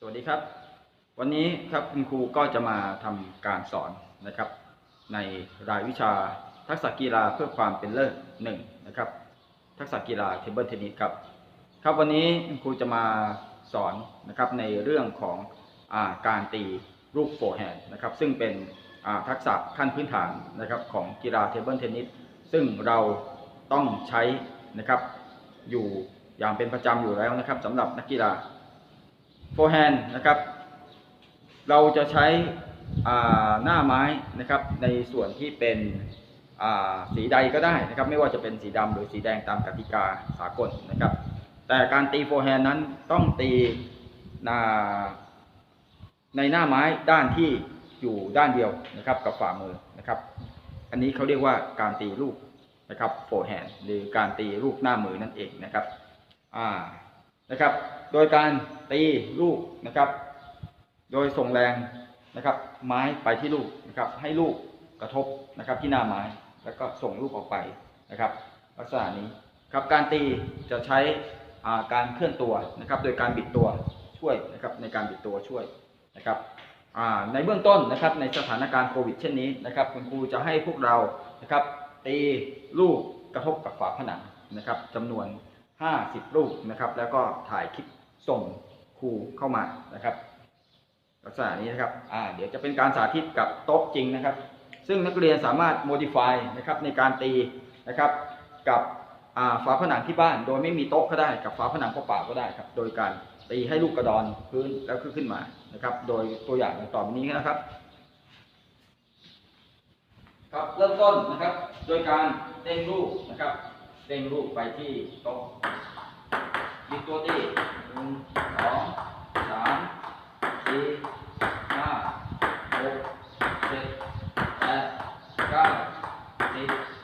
สวัสดีครับ วันนี้ครับคุณครูก็จะมาทำการสอนนะครับ ในรายวิชาทักษะกีฬาเพื่อความเป็นเลิศหนึ่งนะครับ ทักษะกีฬาเทเบิลเทนนิสครับ ครับวันนี้คุณครูจะมาสอนนะครับในเรื่องของอาการตีลูกโฟร์แฮนด์นะครับ ซึ่งเป็นทักษะขั้นพื้นฐานนะครับของกีฬาเทเบิลเทนนิสซึ่งเราต้องใช้นะครับอยู่อย่างเป็นประจำอยู่แล้วนะครับสำหรับนักกีฬา ฟร์แฮนด์นะครับ เราจะใช้หน้าไม้นะครับในส่วนที่เป็นสีใดก็ได้นะครับ ไม่ว่าจะเป็นสีดำหรือสีแดงตามกติกาสากลนะครับ แต่การตีโฟร์แฮนด์นั้นต้องตีในหน้าไม้ด้านที่อยู่ด้านเดียวนะครับกับฝ่ามือนะครับ อันนี้เขาเรียกว่าการตีลูกนะครับโฟร์แฮนด์หรือการตีลูกหน้ามือนั่นเองนะครับอ่า นะครับ โดยการตีลูกนะครับ โดยส่งแรงนะครับ ไม้ไปที่ลูกนะครับ ให้ลูกกระทบนะครับที่หน้าไม้แล้วก็ส่งลูกออกไปนะครับ ลักษณะนี้ครับการตีจะใช้อ่าการเคลื่อนตัวนะครับ โดยการบิดตัวช่วยนะครับในการบิดตัวช่วยนะครับอ่าในเบื้องต้นนะครับในสถานการณ์โควิดเช่นนี้นะครับ คุณครูจะให้พวกเรานะครับตีลูกกระทบกับฝาผนังนะครับจำนวน 50ลูกนะครับ แล้วก็ถ่ายคลิปส่งครูเข้ามานะครับ ลักษณะนี้นะครับอ่าเดี๋ยวจะเป็นการสาธิตกับโต๊ะจริงนะครับ ซึ่งนักเรียนสามารถ modify นะครับในการตีนะครับกับฝาผนังที่บ้าน โดยไม่มีโต๊ะก็ได้กับฝาผนังเปล่าก็ได้ครับ โดยการตีให้ลูกกระดอนพื้นแล้วก็ขึ้นมานะครับ โดยตัวอย่างต่อไปนี้นะครับครับเริ่มต้นนะครับ โดยการเด้งลูกนะครับ เร่งลูกไปที่โต๊ะยิบตัวตีหนึ่งสองสามสี่ห้าหกเจ็ดแปดเก้าสิบ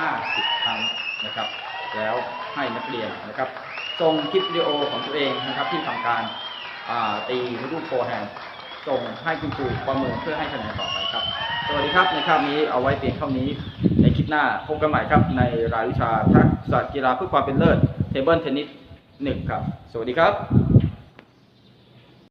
50 ครั้งนะครับ แล้วให้นักเรียนนะครับส่งคลิปวิดีโอของตัวเองนะครับ ที่ทำการตีลูกโฟแฮนส่งให้คุณครูประเมินเพื่อให้คะแนนต่อไปครับ สวัสดีครับในคราบนี้เอาไว้เพียงเท่านี้ ในคลิปหน้าพบกันใหม่ครับ ในรายวิชาทักษะกีฬาเพื่อความเป็นเลิศเทเบิลเทนนิสหนึ่งครับ สวัสดีครับ